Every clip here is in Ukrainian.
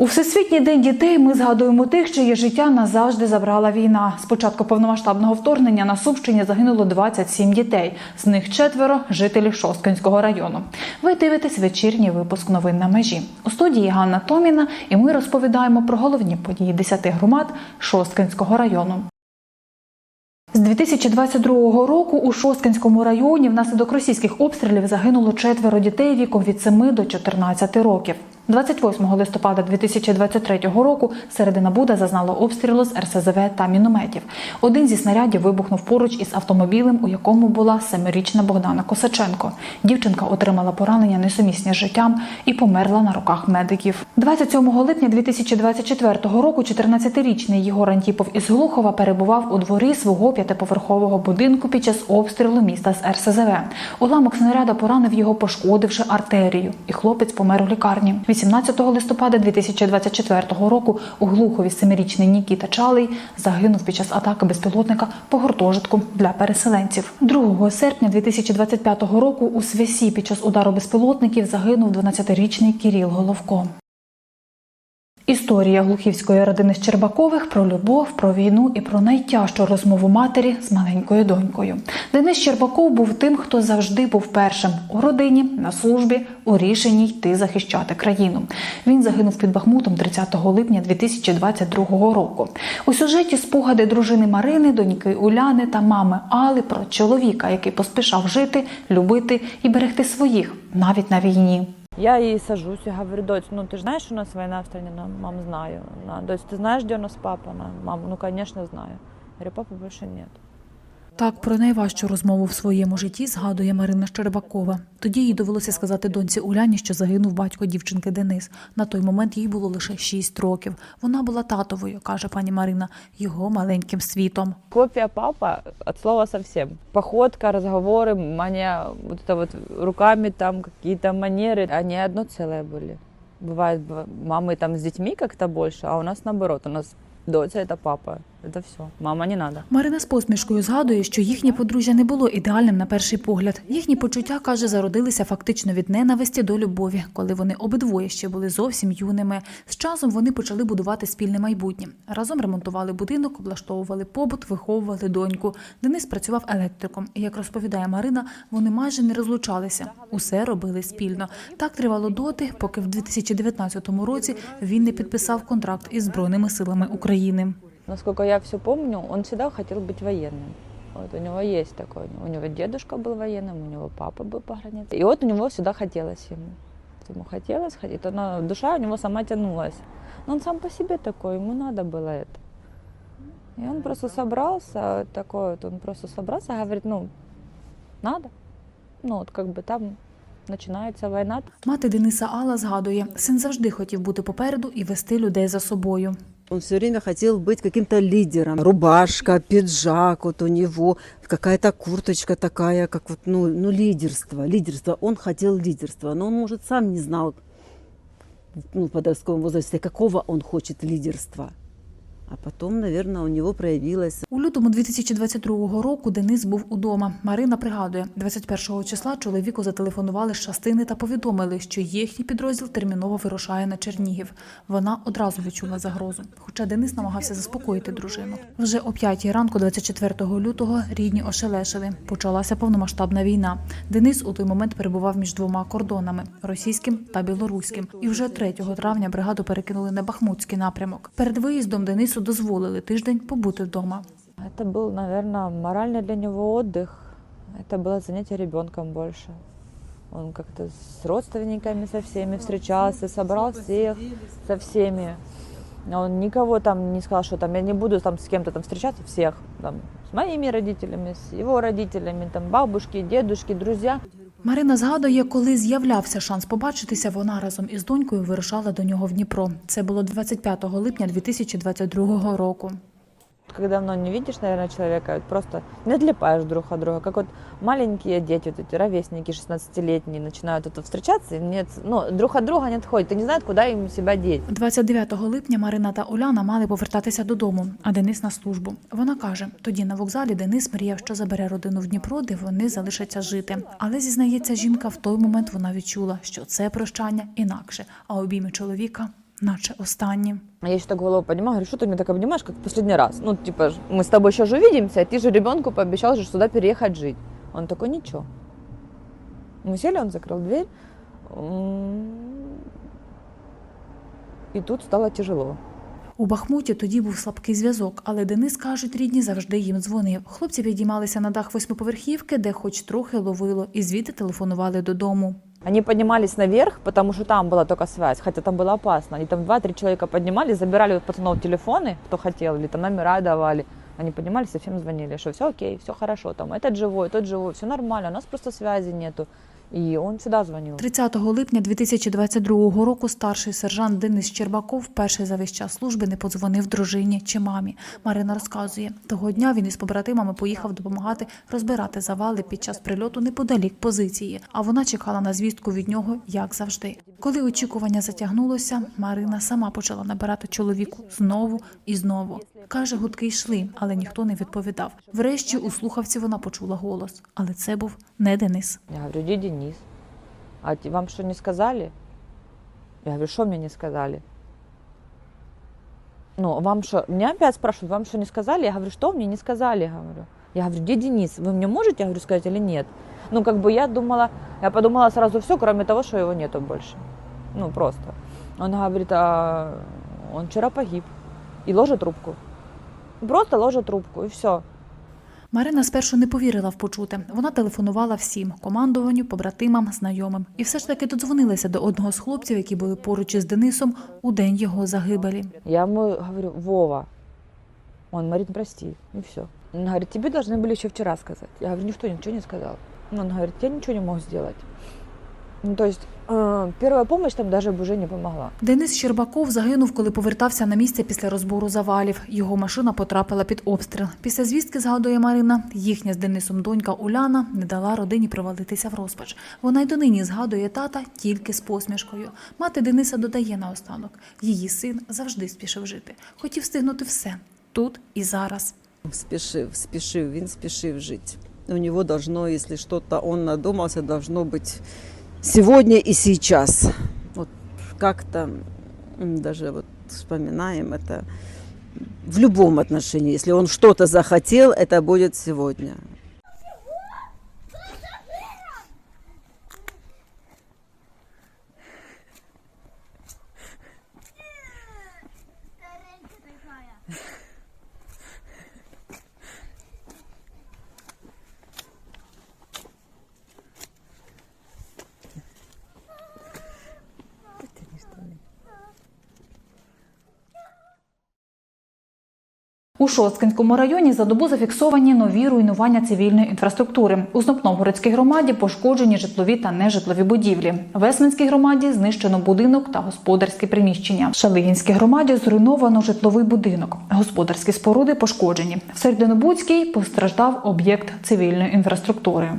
У всесвітній день дітей ми згадуємо тих, чиє життя назавжди забрала війна. З початку повномасштабного вторгнення на Сумщині загинуло 27 дітей. З них четверо жителі Шосткинського району. Ви дивитесь вечірній випуск новин на межі. У студії Ганна Томіна, і ми розповідаємо про головні події 10 громад Шосткинського району. З 2022 року у Шосткинському районі внаслідок російських обстрілів загинуло четверо дітей віком від 7 до 14 років. 28 листопада 2023 року середина Буда зазнала обстрілу з РСЗВ та мінометів. Один зі снарядів вибухнув поруч із автомобілем, у якому була семирічна Богдана Косаченко. Дівчинка отримала поранення несумісні з життям і померла на руках медиків. 27 липня 2024 року 14-річний Єгор Антіпов із Глухова перебував у дворі свого п'ятиповерхового будинку під час обстрілу міста з РСЗВ. Уламок снаряда поранив його, пошкодивши артерію, і хлопець помер у лікарні. 18 листопада 2024 року у Глухові семирічний Нікіта Чалий загинув під час атаки безпілотника по гуртожитку для переселенців. 2 серпня 2025 року у Свясі під час удару безпілотників загинув 12-річний Кіріл Головко. Історія глухівської родини Щербакових про любов, про війну і про найтяжчу розмову матері з маленькою донькою. Денис Щербаков був тим, хто завжди був першим у родині, на службі, у рішенні йти захищати країну. Він загинув під Бахмутом 30 липня 2022 року. У сюжеті спогади дружини Марини, доньки Уляни та мами Али про чоловіка, який поспішав жити, любити і берегти своїх навіть на війні. Я ей сажусь и говорю, дочь, ну ты же знаешь, у нас война в стране? Она, мам, знаю. Она, дочь, ты знаешь, где у нас папа? Она, мам, ну конечно знаю. Я говорю, папы больше нет. Так про найважчу розмову в своєму житті згадує Марина Щербакова. Тоді їй довелося сказати доньці Уляні, що загинув батько дівчинки Денис. На той момент їй було лише 6 років. Вона була татовою, каже пані Марина, його маленьким світом. Копия папа от слова совсем. Походка, разговоры, мания, вот это вот руками там какие-то манеры. Они одно целое были. Бывает, б- мамы там с детьми как-то больше, а у нас наоборот. У нас дочь это папа. Это все. Мама не надо. Марина з посмішкою згадує, що їхнє подружжя не було ідеальним на перший погляд. Їхні почуття каже, зародилися фактично від ненависті до любові, коли вони обидвоє ще були зовсім юними. З часом вони почали будувати спільне майбутнє. Разом ремонтували будинок, облаштовували побут, виховували доньку. Денис працював електриком. І як розповідає Марина, вони майже не розлучалися. Усе робили спільно. Так тривало доти, поки в 2019 році він не підписав контракт із збройними силами України Насколько я все помню, он всегда хотел быть военным. Вот у него есть такой. У него дедушка был военным, у него папа был по границе. И вот у него всегда хотелось ему. Ему хотелось, хотеть. Она, душа у него сама тянулась. Но он сам по себе такой, ему надо было это. И он просто собрался, такой вот, он просто собрался, говорит, ну, надо. Ну, вот как бы там начинается война, Мати Дениса Алла згадує, син завжди хотів бути попереду і вести людей за собою. Он все время хотел быть каким-то лидером. Рубашка, пиджак вот у него, какая-то курточка такая, как вот, ну, ну, лидерство, лидерство. Он хотел лидерства, но он, может, сам не знал ну, в подростковом возрасте, какого он хочет лидерства. А потом, наверное, у него проявилось У лютому 2022 року Денис був удома. Марина пригадує, 21 числа чоловіку зателефонували з частини та повідомили, що їхній підрозділ терміново вирушає на Чернігів. Вона одразу відчула загрозу. Хоча Денис намагався заспокоїти дружину. Вже о 5 ранку, 24 лютого, рідні ошелешили. Почалася повномасштабна війна. Денис у той момент перебував між двома кордонами російським та білоруським. І вже 3 травня бригаду перекинули на Бахмутський напрямок. Перед виїздом Денису дозволили тиждень побути вдома. Это был, наверное, моральный для него отдых. Это было занятие ребенком больше. Он как-то с родственниками со всеми встречался, собрал всех со всеми. Он никого там не сказал, что там я не буду там с кем-то там встречаться, всех. Там, с моими родителями, с его родителями, там бабушки, дедушки, друзья. Марина згадує, коли з'являвся шанс побачитися, вона разом із донькою вирушала до нього в Дніпро. Це було 25 липня 2022 року. Когда давно не видишь, наверное, человека, вот просто не отлипаешь друг от друга. Как вот маленькие дети, вот эти ровесники 16-летние, начинают тут встречаться, и нет, ну, друг от друга не отходят, и не знают, куда им себя деть. 29 липня Марина та Уляна мали повертатися додому, а Денис на службу. Вона каже, тоді на вокзалі Денис мріяв, що забере родину в Дніпро, де вони залишаться жити. Але зізнається, жінка в той момент вона відчула, що це прощання інакше, а обійми чоловіка наче останні. А Я еще так голову поднимаю, говорю, что ты меня так обнимаешь, как в последний раз? Ну, типа, ж, мы с тобой еще же увидимся, а ты же ребенку пообещал же сюда переехать жить. Он такой, ничего. Мы сели, он закрыл дверь. М, И тут стало тяжело. У Бахмуті тоді був слабкий зв'язок, але Денис кажуть, рідні завжди їм дзвонив. Хлопці підіймалися на дах восьмиповерхівки, де хоч трохи ловило, і звідти телефонували додому. Они поднимались наверх, потому что там была только связь, хотя там было опасно. Они там два-три человека поднимались, забирали у пацанов телефоны, кто хотел, или там номера давали. Они поднимались и всем звонили, что все окей, все хорошо, там этот живой, тот живой, все нормально, у нас просто связи нету. И он сюда звонил. 30 липня 2022 року старший сержант Денис Щербаков вперше за весь час служби не подзвонив дружині чи мамі. Марина розказує, того дня він із побратимами поїхав допомагати розбирати завали під час прильоту неподалік позиції, а вона чекала на звістку від нього, як завжди. Коли очікування затягнулося, Марина сама почала набирати чоловіку знову і знову. Каже, гудки йшли, але ніхто не відповідав. Врешті у слухавці вона почула голос, але це був не Денис. Я говорю, где Денис? А вам что, не сказали? Я говорю, что мне не сказали? Ну, вам что, меня опять спрашивают, вам что не сказали? Я говорю, что мне не сказали, говорю. Я говорю, где Денис? Вы мне можете, я говорю, сказать или нет? Ну, как бы я думала, я подумала сразу все, кроме того, что его нету больше. Ну, просто. Он говорит, а он вчера погиб. И ложит трубку. Просто ложит трубку, и все. Марина спершу не повірила в почуте. Вона телефонувала всім командуванню, побратимам, знайомим, і все ж таки додзвонилася до одного з хлопців, які були поруч із Денисом у день його загибелі. Я ему говорю, Вова. Он говорит, прости, и все. Он говорит, тебе должны были еще вчера сказать. Я говорю, никто ничего не сказал. Он говорит, я ничего не мог сделать. Ну, то есть э, первая помощь там даже бы уже не помогла. Денис Щербаков загинув, коли повертався на місце після розбору завалів. Його машина потрапила під обстріл. Після звістки, згадує Марина, їхня з Денисом донька Уляна не дала родині провалитися в розпач. Вона й донині згадує тата тільки з посмішкою. Мати Дениса додає наостанок. Її син завжди спішив жити. Хотів встигнути все тут і зараз. Спешив, спешив, він спешив жить. У него должно, если что-то он надумался, должно быть сегодня и сейчас. Вот как-то даже вот вспоминаем это в любом отношении. Если он что-то захотел, это будет сегодня. У Шосткинському районі за добу зафіксовані нові руйнування цивільної інфраструктури. У Знопногородській громаді пошкоджені житлові та нежитлові будівлі. В Есминській громаді знищено будинок та господарські приміщення. В Шалигінській громаді зруйновано житловий будинок. Господарські споруди пошкоджені. В Серединобудській постраждав об'єкт цивільної інфраструктури.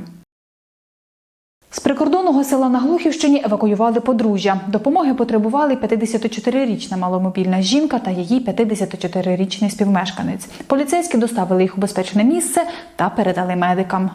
З прикордонного села на Глухівщині евакуювали подружжя. Допомоги потребували 54-річна маломобільна жінка та її 54-річний співмешканець. Поліцейські доставили їх у безпечне місце та передали медикам.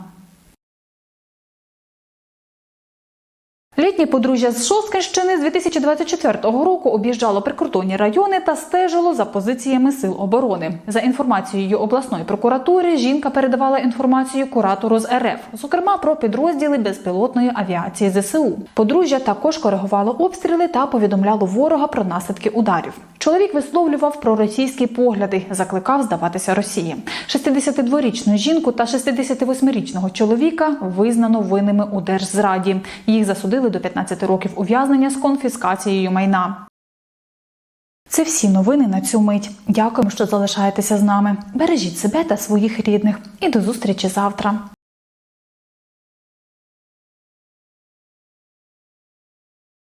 Літнє подружжя з Шосткинщини з 2024 року об'їжджало прикордонні райони та стежило за позиціями сил оборони. За інформацією обласної прокуратури, жінка передавала інформацію куратору з РФ, зокрема про підрозділи безпілотної авіації ЗСУ. Подружжя також коригувало обстріли та повідомляло ворога про наслідки ударів. Чоловік висловлював проросійські погляди, закликав здаватися Росії. 62-річну жінку та 68-річного чоловіка визнано винними у держзраді. Їх засудили до 15 років ув'язнення з конфіскацією майна. Це всі новини на цю мить. Дякуємо, що залишаєтеся з нами. Бережіть себе та своїх рідних. І до зустрічі завтра.